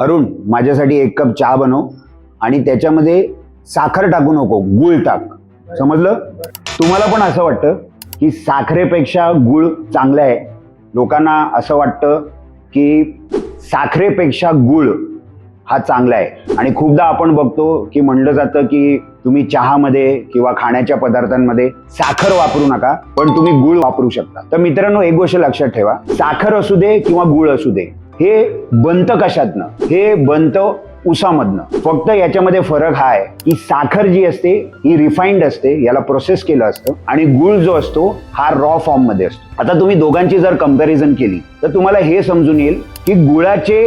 अरुण माझ्यासाठी एक कप चहा बनव आणि त्याच्यामध्ये साखर टाकू नको गुळ टाक. समजलं? तुम्हाला पण असं वाटतं की साखरेपेक्षा गुळ चांगलं आहे. लोकांना असं वाटतं की साखरेपेक्षा गुळ हा चांगला आहे. आणि खूपदा आपण बघतो की म्हणलं जातं की तुम्ही चहामध्ये किंवा खाण्याच्या पदार्थांमध्ये साखर वापरू नका पण तुम्ही गुळ वापरू शकता. तर मित्रांनो एक गोष्ट लक्षात ठेवा. साखर असू दे किंवा गुळ असू दे हे बनतं कशातनं? हे बनतं उसामधनं. फक्त याच्यामध्ये फरक हा आहे. की साखर जी असते ही रिफाईंड असते याला प्रोसेस केलं असतं आणि गुळ जो असतो हा रॉ फॉर्ममध्ये असतो. आता तुम्ही दोघांची जर कंपॅरिझन केली तर तुम्हाला हे समजून येईल की गुळाचे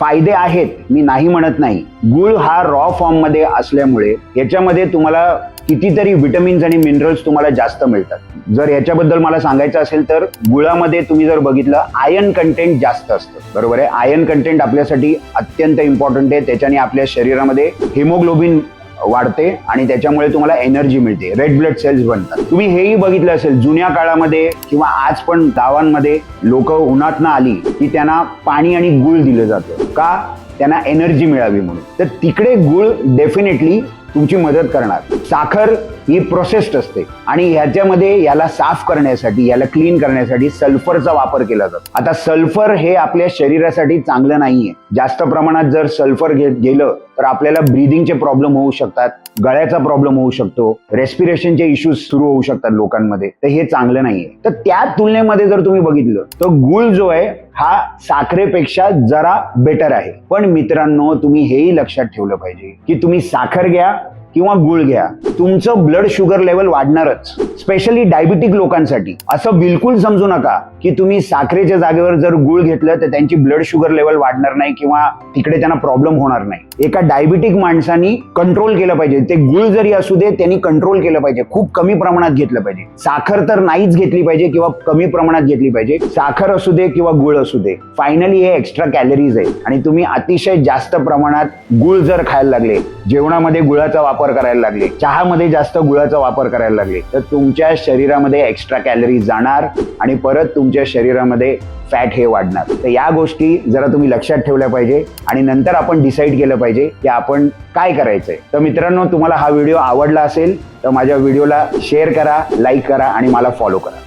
फायदे आहेत मी नाही म्हणत नाही. गुळ हा रॉ फॉर्ममध्ये असल्यामुळे याच्यामध्ये तुम्हाला कितीतरी विटमिन्स आणि मिनरल्स तुम्हाला जास्त मिळतात. जर याच्याबद्दल मला सांगायचं असेल तर गुळामध्ये तुम्ही जर बघितलं आयर्न कंटेंट जास्त असतं. बरोबर आहे? आयर्न कंटेंट आपल्यासाठी अत्यंत इम्पॉर्टंट आहे. त्याच्याने आपल्या शरीरामध्ये हिमोग्लोबिन वाढते आणि त्याच्यामुळे तुम्हाला एनर्जी मिळते. रेड ब्लड सेल्स बनतात. तुम्ही हेही बघितलं असेल जुन्या काळामध्ये किंवा आज पण गावांमध्ये लोक उन्हातनं आली की त्यांना पाणी आणि गुळ दिलं जातं. का? त्यांना एनर्जी मिळावी म्हणून. तर तिकडे गुळ डेफिनेटली तुमची मदत करणार. साखर ही प्रोसेस्ड असते. आणि ह्याच्यामध्ये याला साफ करण्यासाठी याला क्लीन करण्यासाठी सल्फरचा वापर केला जातो. आता सल्फर हे आपल्या शरीरासाठी चांगलं नाहीये. जास्त प्रमाणात जर सल्फर घेत गेलं तर आपल्याला ब्रिदिंगचे प्रॉब्लेम होऊ शकतात गळ्याचा प्रॉब्लेम होऊ शकतो रेस्पिरेशनचे इश्यूज सुरू होऊ शकतात लोकांमध्ये. तर हे चांगलं नाहीये. तर त्या तुलनेमध्ये जर तुम्ही बघितलं तर गुळ जो आहे हा साखरेपेक्षा जरा बेटर आहे. पण मित्रांनो तुम्ही हेही लक्षात ठेवलं पाहिजे की तुम्ही साखर घ्या किंवा गुळ घ्या. तुमचं ब्लड शुगर लेवल वाढणारच. स्पेशली डायबिटिक लोकांसाठी. असं बिलकुल समजू नका की तुम्ही साखरेच्या जागेवर जर गुळ घेतलं तर त्यांची ब्लड शुगर लेवल वाढणार नाही किंवा तिकडे त्यांना प्रॉब्लेम होणार नाही. एका डायबिटिक माणसानी कंट्रोल केलं पाहिजे. ते गुळ जरी असू दे त्यांनी कंट्रोल केलं पाहिजे. खूप कमी प्रमाणात घेतलं पाहिजे. साखर तर नाहीच घेतली पाहिजे किंवा कमी प्रमाणात घेतली पाहिजे. साखर असू दे किंवा गुळ असू दे. फायनली हे एक्स्ट्रा कॅलरीज आहे आणि तुम्ही अतिशय जास्त प्रमाणात गुळ जर खायला लागले जेवणामध्ये गुळाचा वापर करायला लागले. चहामध्ये जास्त गुळाचा वापर करायला लागले. तर तुमच्या शरीरामध्ये एक्स्ट्रा कॅलरी जाणार आणि परत तुमच्या शरीरामध्ये फॅट हे वाढणार. तर या गोष्टी जरा तुम्ही लक्षात ठेवल्या पाहिजे आणि नंतर आपण डिसाईड केलं पाहिजे की आपण काय करायचंय. तर मित्रांनो तुम्हाला हा व्हिडिओ आवडला असेल तर माझ्या व्हिडिओला शेअर करा लाईक करा आणि मला फॉलो करा.